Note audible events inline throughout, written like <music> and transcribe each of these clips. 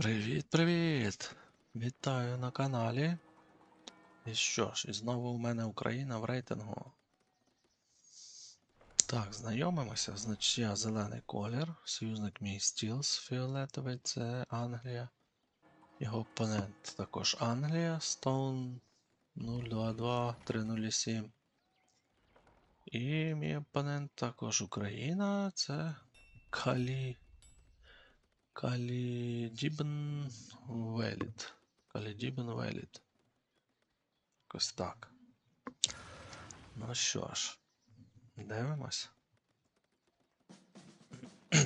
Привіт-привіт! Вітаю на каналі. І що ж, і знову у мене Україна в рейтингу. Так, знайомимося. Значить, я зелений колір, союзник мій Стілс, фіолетовий це Англія. Його опонент також Англія, Стоун 022-307. І мій опонент також Україна, це Калі. Калідібн Веліт. Калідібн Веліт. Якось так. Ну що ж, дивимось. <clears throat>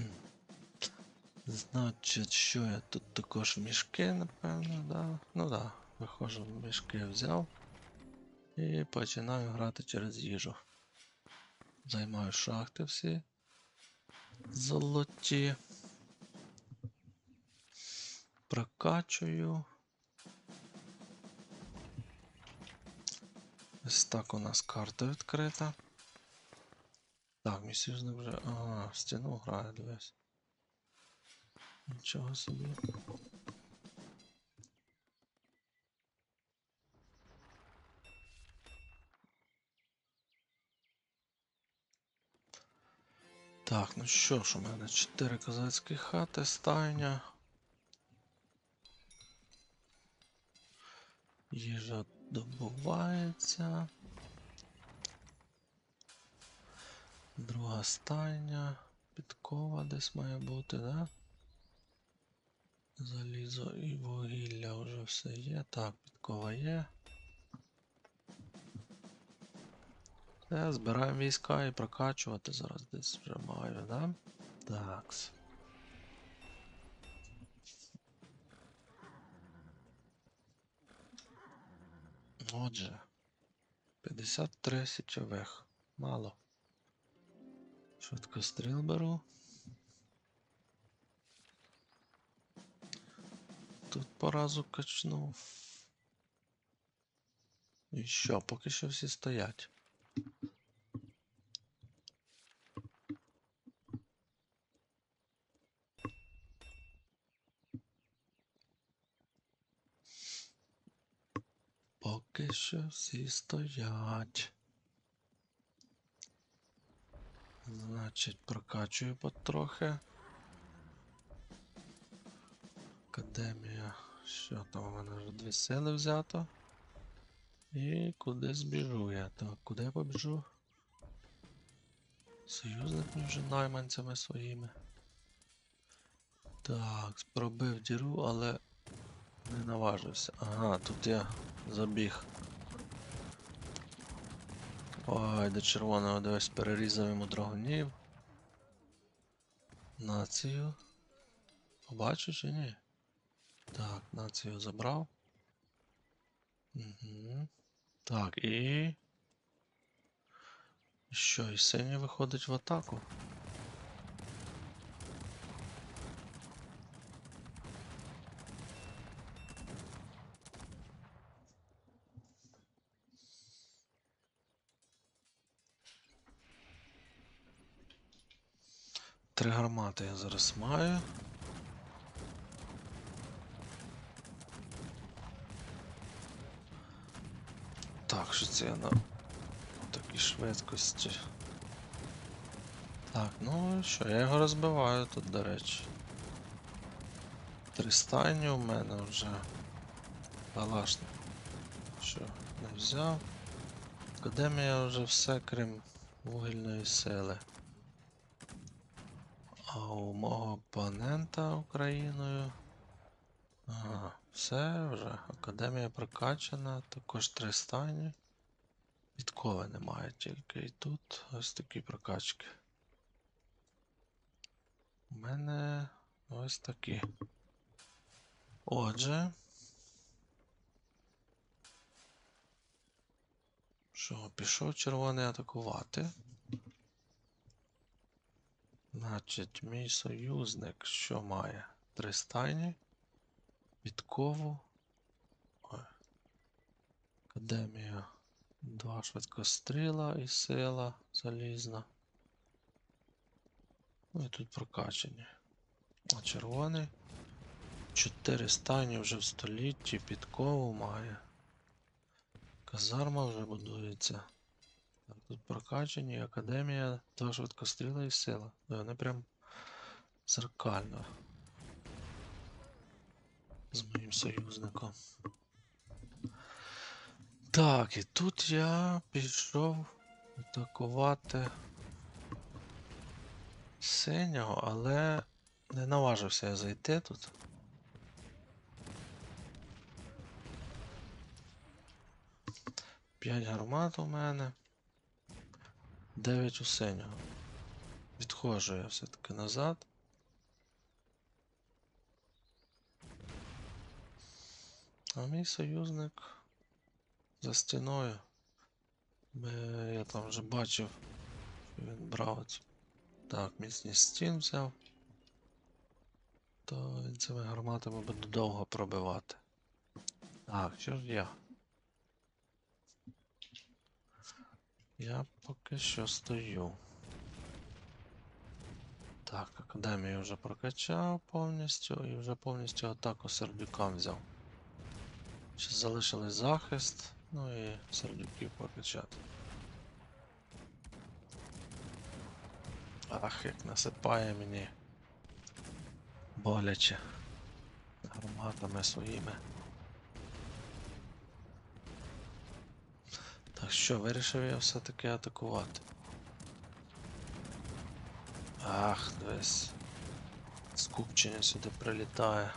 Значить, що я тут також мішки, напевно, да? Ну да, виходжу, мішки взяв. І починаю грати через їжу. Займаю шахти всі. Золоті. Прокачую. Ось так у нас карта відкрита. Так, мій союзник вже. Ага, стіну грає, дивись. Нічого собі. Так, ну що ж, у мене 4 козацькі хати, стайня. Їжа добувається. Друга стайня. Підкова десь має бути, да? Залізо і вугілля вже все є. Так, підкова є. Все, збираємо війська і прокачувати зараз десь вже маю, да? Такс. Отже, 53 січових. Мало. Швидко стріл беру. Тут поразу качнув. І що, поки що всі стоять. Що всі стоять. Значить, прокачую потрохи. Академія. Що там у мене вже дві сили взято. І куди збіжу я? Так, куди я побіжу? Союзник між найманцями своїми. Так, пробив діру, але не наважився. Ага, тут я забіг. Ой, до червоного дивись, перерізав йому драгунів. Націю. Побачу чи ні? Так, націю забрав. Угу. Так, і. Що, і синій виходить в атаку? Три гармати я зараз маю. Так, що це я на такій швидкості. Так, ну що, я його розбиваю тут, до речі. Три стайні у мене вже. Калашник. Що, не взяв. Академія вже все, крім вугільної сили. Мого опонента Україною. Ага, все вже. Академія прокачана, також три стані. Підкови немає тільки і тут ось такі прокачки. У мене ось такі. Отже. Що, пішов червоний атакувати. Значить, мій союзник що має? Три стайні, підкову. Ой. Академія. Два швидкостріла і сила залізна. Ну і тут прокачені. А червоний Чотири стайні вже в столітті, підкову має. Казарма вже будується. Так, тут прокачані, академія, та швидкостріла і сила. Да, Вони прям зеркально. З моїм союзником. Так, і тут я пішов атакувати синього, але не наважився я зайти тут. П'ять гармат у мене. Дев'ять у синього. Відходжу я все-таки назад. А мій союзник за стіною. Я там вже бачив, що він брав цю. Так, міцність стін взяв. То він цими гарматами буде довго пробивати. Так, що ж я? Я поки що стою. Так, академію вже прокачав повністю і вже повністю атаку сердюкам взяв. Ще залишилось захист, ну і сердюків прокачати. Ах, як насипає мені боляче гарматами своїми. Так що, вирішив я все-таки атакувати. Ах, дивись. Скупчення сюди прилітає.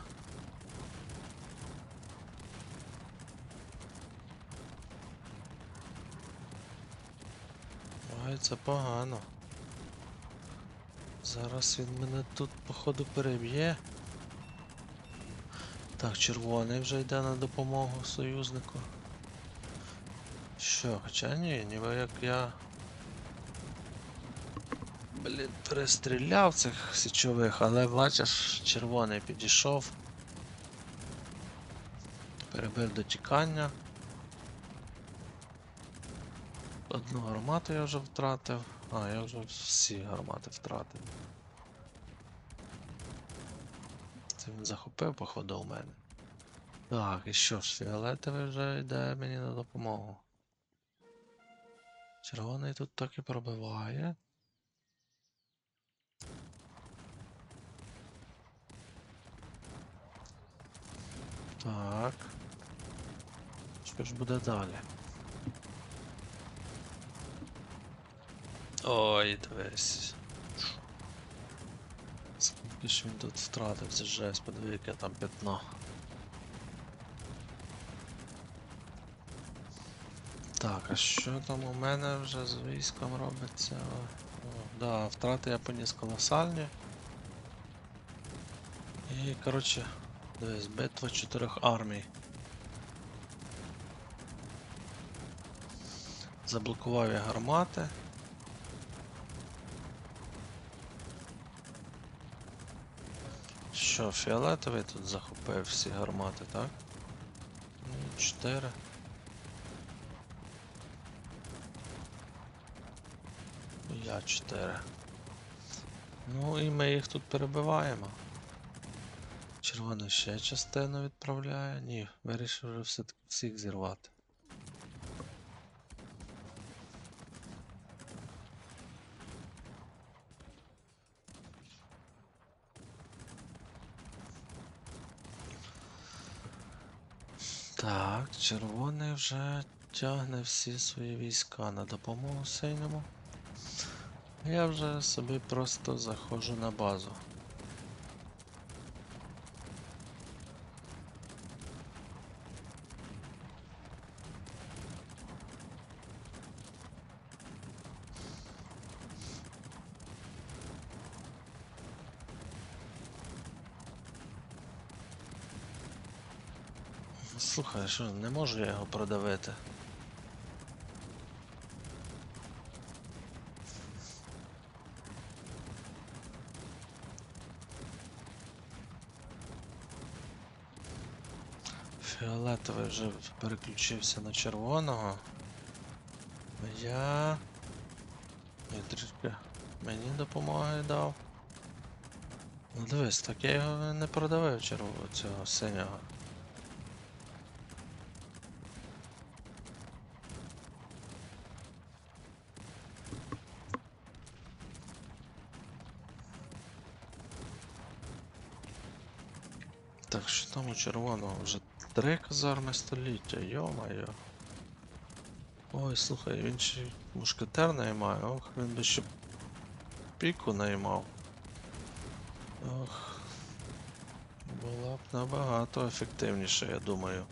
Ой, це погано. Зараз він мене тут, походу, переб'є. Так, червоний вже йде на допомогу союзнику. Що, хоча ні, ніби як я. Блін, перестріляв цих січових, але бачиш, червоний підійшов. Перебив до тікання. Одну гармату я вже втратив. А, я вже всі гармати втратив. Це він захопив, походу, у мене. Так, і що ж, фіолетовий вже йде мені на допомогу. Червоний тут так і пробиває. Так. Що ж буде далі? Ой, дивись. Скільки ж він тут втратив, це жесть, подиви, яке там пятно. Так, а що там у мене вже з військом робиться? О, да, втрати я поніс колосальні. І, коротше, дивись, битва чотирьох армій. Заблокував я гармати. Що, фіолетовий тут захопив всі гармати, так? Ну, чотири. Я 4. Ну і ми їх тут перебиваємо. Червоний ще частину відправляє. Ні, вирішив вже все-таки всіх зірвати. Так, червоний вже тягне всі свої війська на допомогу синьому. Я вже собі просто заходжу на базу. Слухай, що не можу я його продавити. Фіолетовий вже переключився на червоного. Я. Я трішки мені допомоги дав. Ну дивись, так я його не продавив червоного цього синього. Так, що там у червоного вже три казарми століття, йо-моє. Ой, слухай, він ще мушкетер наймає, ох, він би ще піку наймав. Ох. Була б набагато ефективніше, я думаю.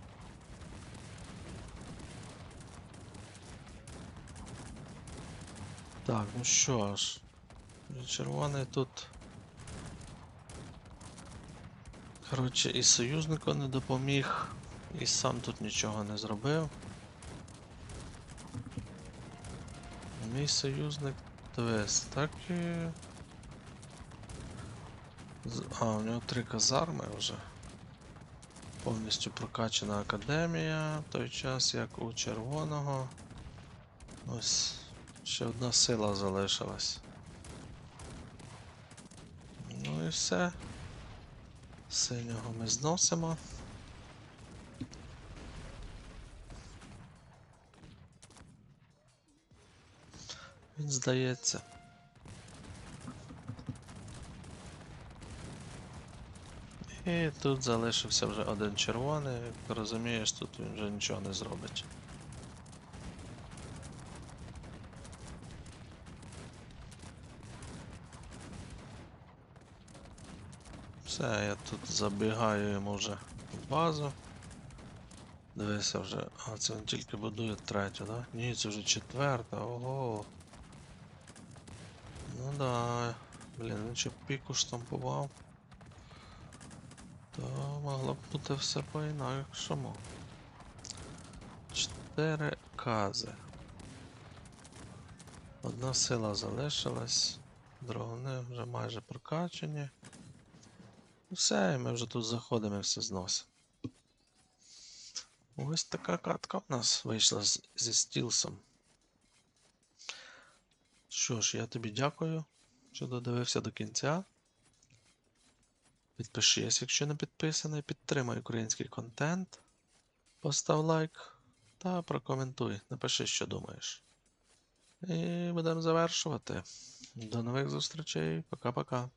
Так, ну що ж. Червоний тут. Коротше, і союзнику не допоміг, і сам тут нічого не зробив. Мій союзник дивись, так і. А, у нього три казарми вже. Повністю прокачана академія, в той час як у червоного. Ось ще одна сила залишилась. Ну і все. Синього ми зносимо. Він здається. І тут залишився вже один червоний, як розумієш, тут він вже нічого не зробить. Все, я тут забігаю йому вже в базу. Дивися вже. А, це він тільки будує третю, да? Ні, це вже четверта, ого. Ну да. Блін, він ще піку штампував. То могло б бути все по-інакшому. Чотири кази. Одна сила залишилась, дрони вже майже прокачані. Все, і ми вже тут заходимо і все зносимо. Ось така катка в нас вийшла з, зі стілсом. Що ж, я тобі дякую, що додивився до кінця. Підпишись, якщо не підписаний, підтримай український контент, постав лайк та прокоментуй, напиши, що думаєш. І будемо завершувати. До нових зустрічей. Пока-пока.